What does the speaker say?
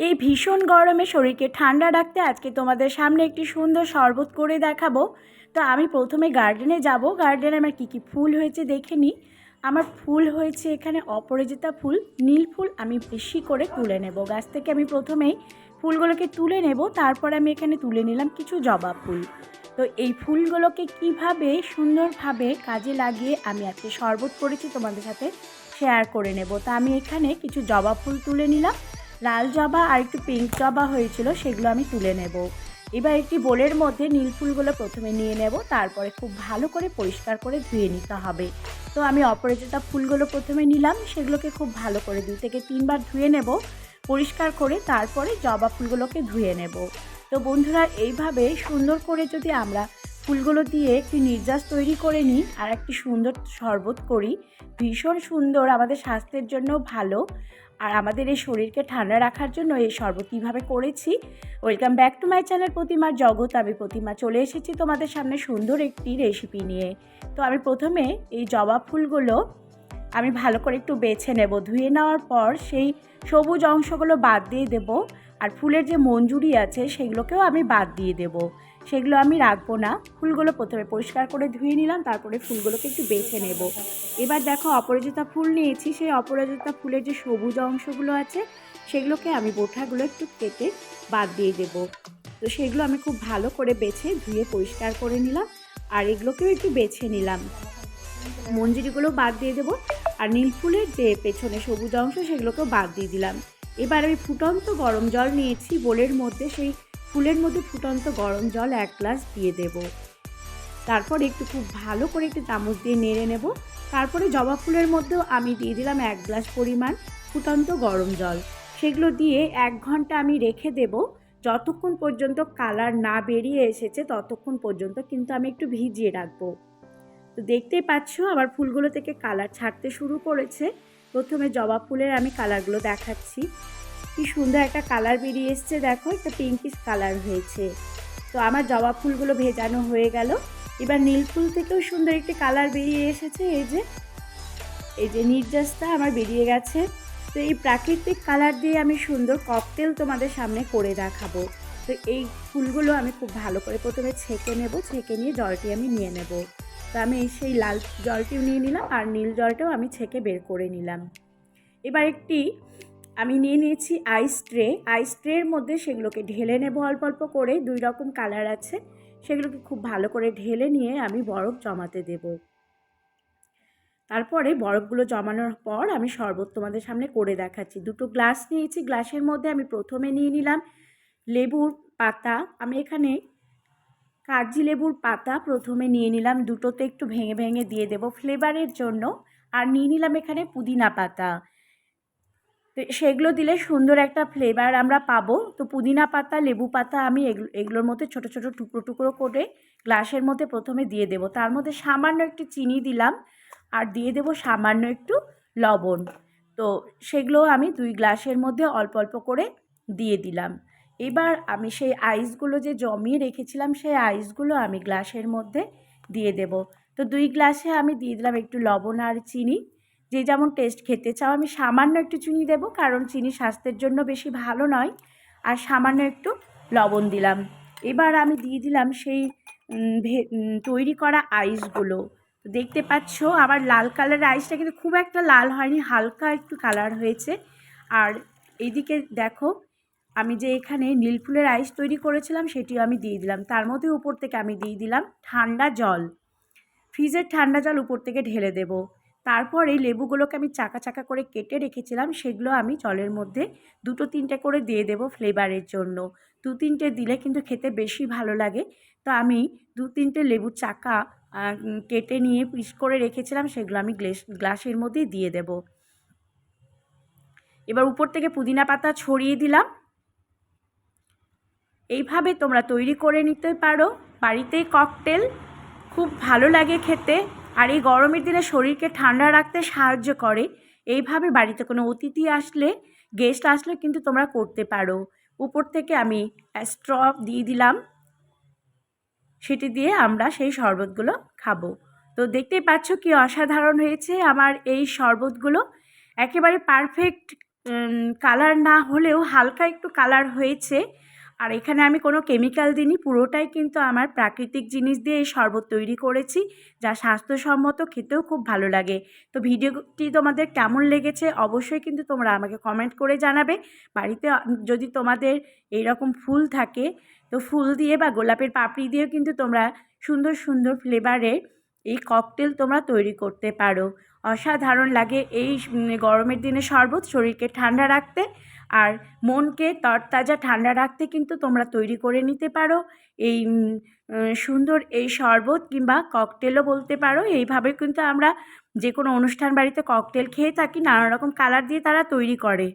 এই ভীষণ গরমে শরীরকে ঠান্ডা রাখতে আজকে তোমাদের সামনে একটি সুন্দর শরবত করে দেখাবো। তো আমি প্রথমে গার্ডেনে যাব। গার্ডেনে আমার কী কী ফুল হয়েছে দেখে নিই। আমার ফুল হয়েছে এখানে অপরাজিতা ফুল, নীল ফুল আমি বেশি করে তুলে নেব। গাছ থেকে আমি প্রথমেই ফুলগুলোকে তুলে নেব, তারপর আমি এখানে তুলে নিলাম কিছু জবা ফুল। তো এই ফুলগুলোকে কীভাবে সুন্দরভাবে কাজে লাগিয়ে আমি আজকে শরবত করেছি তোমাদের সাথে শেয়ার করে নেব। তা আমি এখানে কিছু জবা ফুল তুলে নিলাম। লাল জবা আর একটু পিঙ্ক জবা হয়েছিল, সেগুলো আমি তুলে নেব। এবার একটি বোলের মধ্যে নীল ফুলগুলো প্রথমে নিয়ে নেব, তারপরে খুব ভালো করে পরিষ্কার করে ধুয়ে নিতে হবে। তো আমি অপরাজিতা ফুলগুলো প্রথমে নিলাম, সেগুলোকে খুব ভালো করে দুই থেকে তিনবার ধুয়ে নেব, পরিষ্কার করে তারপরে জবা ফুলগুলোকে ধুয়ে নেব। তো বন্ধুরা, এইভাবে সুন্দর করে যদি আমরা ফুলগুলো দিয়ে একটি নির্যাস তৈরি করে নিই আর একটি সুন্দর শরবত করি। ভীষণ সুন্দর, আমাদের স্বাস্থ্যের জন্য ভালো। আর আমাদের এই শরীরকে ঠান্ডা রাখার জন্য এই শরবত কীভাবে করেছি? Welcome back to my channel প্রতিমার জগৎ। আমি প্রতিমা, চলে এসেছি তোমাদের সামনে সুন্দর একটি রেসিপি নিয়ে। তো আমি প্রথমে এই জবা ফুলগুলো আমি ভালো করে একটু বেছে নেব। ধুয়ে নেওয়ার পর সেই সবুজ অংশগুলো বাদ দিয়ে দেব। আর ফুলের যে মঞ্জুরি আছে, সেগুলোকেও আমি বাদ দিয়ে দেব। সেগুলো আমি রাখব না। ফুলগুলো প্রথমে পরিষ্কার করে ধুয়ে নিলাম, তারপরে ফুলগুলোকে একটু বেছে নেব। এবার দেখো অপরাজিতা ফুল নিয়েছি, সেই অপরাজিতা ফুলের যে সবুজ অংশগুলো আছে, সেগুলোকে আমি বোঠাগুলো একটু কেটে বাদ দিয়ে দেব। তো সেগুলো আমি খুব ভালো করে বেছে ধুয়ে পরিষ্কার করে নিলাম, আর এগুলোকেও একটু বেছে নিলাম। মঞ্জুরিগুলো বাদ দিয়ে দেবো, আর নীল ফুলের যে পেছনে সবুজ অংশ, সেগুলোকেও বাদ দিয়ে দিলাম। এবার আমি ফুটন্ত গরম জল নিয়েছি, বোলের মধ্যে সেই ফুলের মধ্যে ফুটন্ত গরম জল এক গ্লাস দিয়ে দেব। তারপর একটু খুব ভালো করে একটু চামচ দিয়ে নেড়ে নেব। তারপরে জবা ফুলের মধ্যেও আমি দিয়ে দিলাম এক গ্লাস পরিমাণ ফুটন্ত গরম জল। সেগুলো দিয়ে এক ঘণ্টা আমি রেখে দেব। যতক্ষণ পর্যন্ত কালার না বেরিয়ে এসেছে, ততক্ষণ পর্যন্ত কিন্তু আমি একটু ভিজিয়ে রাখব। তো দেখতেই পাচ্ছ, আমার ফুলগুলো থেকে কালার ছাড়তে শুরু করেছে। প্রথমে জবা ফুলের আমি কালারগুলো দেখাচ্ছি। কি সুন্দর একটা কালার বেরিয়ে এসছে, দেখো, একটা পিঙ্কিশ কালার হয়েছে। তো আমার জবা ফুলগুলো ভেজানো হয়ে গেল। এবার নীল ফুল থেকেও সুন্দর একটি কালার বেরিয়ে এসেছে, এই যে। এই যে নির্যাসটা আমার বেরিয়ে গেছে। তো এই প্রাকৃতিক কালার দিয়ে আমি সুন্দর ককটেল তোমাদের সামনে করে দেখাবো। তো এই ফুলগুলো আমি খুব ভালো করে প্রথমে ছেঁকে নেব, ছেঁকে নিয়ে জলটি আমি নিয়ে নেব। তো আমি সেই লাল জলটিও নিয়ে নিলাম, আর নীল জলটাও আমি ছেঁকে বের করে নিলাম। এবার একটি আমি নিয়ে নিয়েছি আইস ট্রে আইস ট্রের মধ্যে সেগুলোকে ঢেলে নেব অল্প অল্প করে। দুই রকম কালার আছে। সেগুলোকে খুব ভালো করে ঢেলে নিয়ে আমি বরফ জমাতে দেব। তারপরে বরফগুলো জমানোর পর আমি শরবত তোমাদের সামনে করে দেখাচ্ছি। দুটো গ্লাস নিয়েছি। গ্লাসের মধ্যে আমি প্রথমে নিয়ে নিলাম লেবুর পাতা। আমি এখানে কাগজি লেবুর পাতা প্রথমে নিয়ে নিলাম। দুটোতে একটু ভেঙে ভেঙে দিয়ে দেব ফ্লেভারের জন্য। আর নিয়ে নিলাম এখানে পুদিনা পাতা। তো সেগুলো দিলে সুন্দর একটা ফ্লেভার আমরা পাবো। তো পুদিনা পাতা, লেবু পাতা আমি এগুলো এগুলোর মধ্যে ছোটো ছোটো টুকরো টুকরো করে গ্লাসের মধ্যে প্রথমে দিয়ে দেব। তার মধ্যে সামান্য একটু চিনি দিলাম আর দিয়ে দেব সামান্য একটু লবণ। তো সেগুলো আমি দুই গ্লাসের মধ্যে অল্প অল্প করে দিয়ে দিলাম। এবার আমি সেই আইসগুলো যে জমিয়ে রেখেছিলাম, সেই আইসগুলো আমি গ্লাসের মধ্যে দিয়ে দেব। তো দুই গ্লাসে আমি দিয়ে দিলাম একটু লবণ আর চিনি। যে যেমন টেস্ট খেতে চাও, আমি সামান্য একটু চিনি দেব, কারণ চিনি স্বাস্থ্যের জন্য বেশি ভালো নয়। আর সামান্য একটু লবণ দিলাম। এবার আমি দিয়ে দিলাম সেই তৈরি করা আইসগুলো দেখতে পাচ্ছ আবার লাল কালারের আইসটা কিন্তু খুব একটা লাল হয়নি, হালকা একটু কালার হয়েছে। আর এইদিকে দেখো, আমি যে এখানে নীল ফুলের আইস তৈরি করেছিলাম, সেটিও আমি দিয়ে দিলাম। তার মধ্যে উপর থেকে আমি দিয়ে দিলাম ঠান্ডা জল। ফ্রিজের ঠান্ডা জল উপর থেকে ঢেলে দেব। তারপর লেবুগুলোকে আমি চাকা চাকা করে কেটে রেখেছিলাম, সেগুলো আমি জলের মধ্যে দুটো তিনটে করে দিয়ে দেব ফ্লেভারের জন্য। দু তিনটে দিলে কিন্তু খেতে বেশি ভালো লাগে। তো আমি দু তিনটে লেবুর চাকা কেটে নিয়ে পিস করে রেখেছিলাম, সেগুলো আমি গ্লাস, গ্লাসের মধ্যে দিয়ে দেব। এবার উপর থেকে পুদিনা পাতা ছড়িয়ে দিলাম। এইভাবে তোমরা তৈরি করে নিতে পারো। বাড়িতেই ককটেল খুব ভালো লাগে খেতে। আর এই গরমের দিনে শরীরকে ঠান্ডা রাখতে সাহায্য করে। এইভাবে বাড়িতে কোনো অতিথি আসলে গেস্ট আসলে কিন্তু তোমরা করতে পারো। উপর থেকে আমি স্ট্র দিয়ে দিলাম। সেটি দিয়ে আমরা সেই শরবতগুলো খাব। তো দেখতেই পাচ্ছ কি অসাধারণ হয়েছে আমার এই শরবতগুলো। একেবারে পারফেক্ট কালার না হলেও হালকা একটু কালার হয়েছে। আর এখানে আমি কোনো কেমিক্যাল দিইনি, পুরোটাই কিন্তু আমার প্রাকৃতিক জিনিস দিয়ে এই শরবত তৈরি করেছি, যা স্বাস্থ্যসম্মত, খেতেও খুব ভালো লাগে। তো ভিডিওটি তোমাদের কেমন লেগেছে অবশ্যই কিন্তু তোমরা আমাকে কমেন্ট করে জানাবে। বাড়িতে যদি তোমাদের এইরকম ফুল থাকে, তো ফুল দিয়ে বা গোলাপের পাপড়ি দিয়েও কিন্তু তোমরা সুন্দর সুন্দর ফ্লেভারের এই ককটেল তোমরা তৈরি করতে পারো। অসাধারণ লাগে এই গরমের দিনে শরবত, শরীরকে ঠান্ডা রাখতে। আর মনকে তরতাজা ঠান্ডা রাখতে কিন্তু তোমরা তৈরি করে নিতে পারো। এই সুন্দর এই শরবত কিংবা ককটেলও বলতে পারো। এইভাবে কিন্তু আমরা যে কোনো অনুষ্ঠান বাড়িতে ককটেল খেয়ে থাকি নানা রকম কালার দিয়ে তারা তৈরি করে।